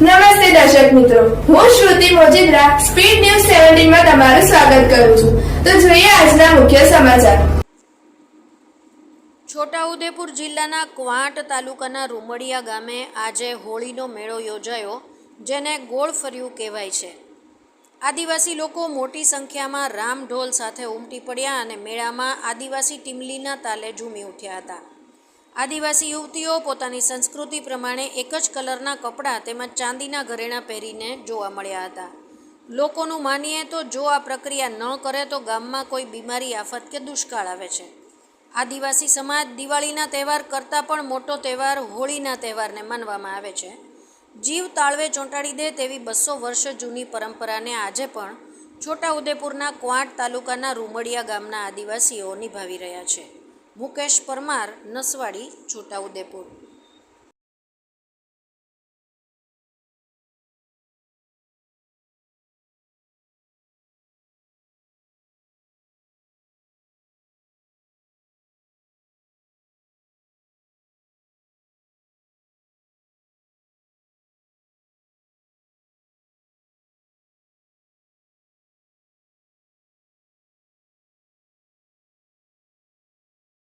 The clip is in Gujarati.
નમસ્તે દર્શક મિત્રો. હું શ્રુતિ મોજીદ્રા, સ્પીડ ન્યૂઝ સેવન્ટીનમાં તમારું સ્વાગત કરું છું. તો જોઈએ આજના મુખ્ય સમાચાર. છોટાઉદેપુર જિલ્લાના ક્વાંટ તાલુકાના રૂમડિયા ગામે આજે હોળીનો મેળો યોજાયો, જેને ગોળ ફર્યું કહેવાય છે. આદિવાસી લોકો મોટી સંખ્યામાં રામ ઢોલ સાથે ઉમટી પડ્યા અને મેળામાં આદિવાસી ટીમલીના તાલે ઝૂમી ઉઠ્યા હતા. આદિવાસી યુવતીઓ પોતાની સંસ્કૃતિ પ્રમાણે એક જ કલરના કપડાં તેમજ ચાંદીના ઘરેણાં પહેરીને જોવા મળ્યા હતા. લોકોનું માનીએ તો જો આ પ્રક્રિયા ન કરે તો ગામમાં કોઈ બીમારી, આફત કે દુષ્કાળ આવે છે. આદિવાસી સમાજ દિવાળીના તહેવાર કરતાં પણ મોટો તહેવાર હોળીના તહેવારને માનવામાં આવે છે. જીવ તાળવે ચોંટાડી દે તેવી બસો વર્ષ જૂની પરંપરાને આજે પણ છોટાઉદેપુરના ક્વાંટ તાલુકાના રૂમડિયા ગામના આદિવાસીઓ નિભાવી રહ્યા છે. મુકેશ પરમાર નસવાડી છોટાઉદેપુર